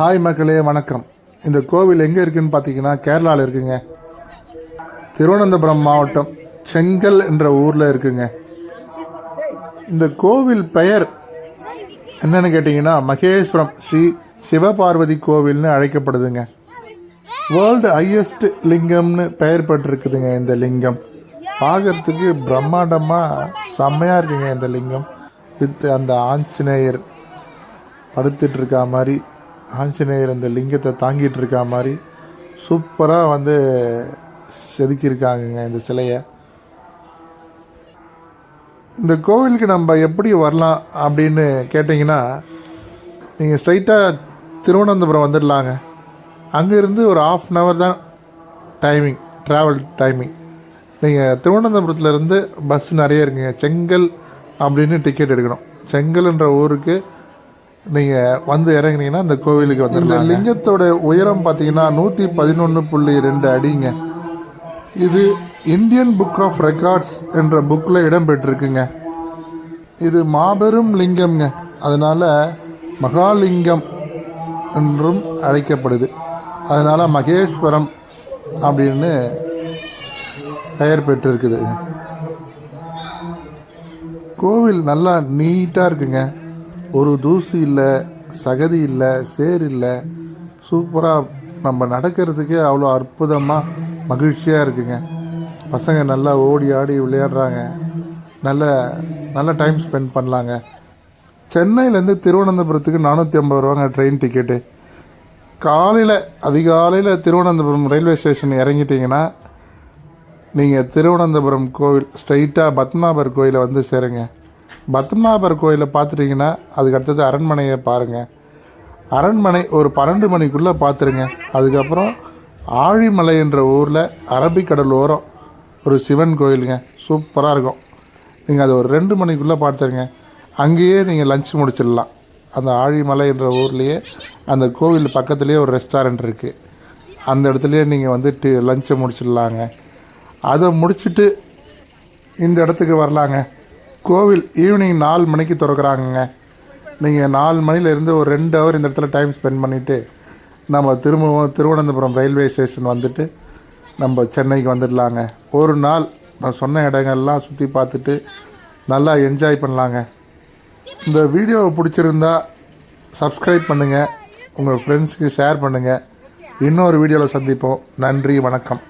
Hi மக்களே வணக்கம். இந்த கோவில் எங்கே இருக்குன்னு பார்த்தீங்கன்னா கேரளாவில் இருக்குங்க. திருவனந்தபுரம் மாவட்டம் செங்கல் என்ற ஊரில் இருக்குங்க. இந்த கோவில் பெயர் என்னன்னு கேட்டிங்கன்னா மகேஸ்வரம் ஸ்ரீ சிவபார்வதி கோவில்னு அழைக்கப்படுதுங்க. வேர்ல்டு ஹையஸ்ட் லிங்கம்னு பெயர் பெற்றிருக்குதுங்க இந்த லிங்கம். பார்க்கறதுக்கு பிரம்மாண்டமாக செம்மையாக இருக்குங்க இந்த லிங்கம். வித் அந்த ஆஞ்சநேயர் படுத்துட்டு இருக்கா மாதிரி ஆஞ்சநேயர் அந்த லிங்கத்தை தாங்கிட்டு இருக்கா மாதிரி சூப்பராக வந்து செதுக்கியிருக்காங்கங்க இந்த சிலையை. இந்த கோவிலுக்கு நம்ம எப்படி வரலாம் அப்படின்னு கேட்டிங்கன்னா நீங்கள் ஸ்ட்ரைட்டாக திருவனந்தபுரம் வந்துடலாங்க. அங்கேருந்து ஒரு ஆஃப் அன் ஹவர் தான் டைமிங் ட்ராவல் டைமிங் நீங்கள் திருவனந்தபுரத்துலேருந்து பஸ் நிறைய இருக்குங்க. செங்கல் அப்படின்னு டிக்கெட் எடுக்கணும். செங்கல்ன்ற ஊருக்கு நீங்கள் வந்து இறங்குனீங்கன்னா இந்த கோவிலுக்கு வந்து இந்த லிங்கத்தோட உயரம் பார்த்தீங்கன்னா நூற்றி பதினொன்று புள்ளி ரெண்டு அடிங்க. இது இந்தியன் புக் ஆஃப் ரெக்கார்ட்ஸ் என்ற புக்கில் இடம்பெற்றிருக்குங்க. இது மாபெரும் லிங்கம்ங்க. அதனால் மகாலிங்கம் என்றும் அழைக்கப்படுது. அதனால் மகேஸ்வரம் அப்படின்னு பெயர் பெற்றிருக்குது கோவில் நல்லா நீட்டாக இருக்குங்க. ஒரு தூசி இல்லை சகதி இல்லை சேர் இல்லை. சூப்பராக நம்ம நடக்கிறதுக்கே அவ்வளோ அற்புதமாக மகிழ்ச்சியாக இருக்குங்க. பசங்க நல்லா ஓடி ஆடி விளையாடுறாங்க. நல்ல நல்ல டைம் ஸ்பெண்ட் பண்ணலாங்க. சென்னையிலேருந்து திருவனந்தபுரத்துக்கு நானூற்றி ஐம்பது ரூபாங்க ட்ரெயின் டிக்கெட்டு காலையில் அதிகாலையில் திருவனந்தபுரம் ரயில்வே ஸ்டேஷன் இறங்கிட்டிங்கன்னா நீங்கள் திருவனந்தபுரம் கோவில் ஸ்ட்ரைட்டாக பத்மநாபர் கோயிலை வந்து சேருங்க. பத்மநாபர் கோயிலை பார்த்துட்டிங்கன்னா அதுக்கு அடுத்தது அரண்மனையை பாருங்கள் அரண்மனை ஒரு பன்னெண்டு மணிக்குள்ளே பார்த்துருங்க. அதுக்கப்புறம் ஆழிமலை என்ற ஊரில் அரபிக்கடல் ஓரம் ஒரு சிவன் கோயிலுங்க. சூப்பராக இருக்கும். நீங்கள் அதை ஒரு ரெண்டு மணிக்குள்ளே பார்த்துருங்க. அங்கேயே நீங்கள் லஞ்ச் முடிச்சிடலாம். அந்த ஆழிமலை என்ற ஊர்லேயே அந்த கோவில் பக்கத்துலேயே ஒரு ரெஸ்டாரண்ட் இருக்குது அந்த இடத்துலையே நீங்கள் வந்து டி லஞ்சை முடிச்சிடலாங்க. அதை முடிச்சுட்டு இந்த இடத்துக்கு வரலாங்க. கோவில் ஈவினிங் நாலு மணிக்கு திறக்கிறாங்கங்க. நீங்கள் நாலு மணிலேருந்து ஒரு ரெண்டு ஹவர் இந்த இடத்துல டைம் ஸ்பெண்ட் பண்ணிவிட்டு நம்ம திரும்பவும் திருவனந்தபுரம் ரயில்வே ஸ்டேஷன் வந்துட்டு நம்ம சென்னைக்கு வந்துடலாங்க. ஒரு நாள் நான் சொன்ன இடங்கள்லாம் சுற்றி பார்த்துட்டு நல்லா என்ஜாய் பண்ணலாங்க. இந்த வீடியோவை பிடிச்சிருந்தா சப்ஸ்கிரைப் பண்ணுங்கள் உங்கள் ஃப்ரெண்ட்ஸுக்கு ஷேர் பண்ணுங்கள் இன்னொரு வீடியோவில் சந்திப்போம். நன்றி வணக்கம்.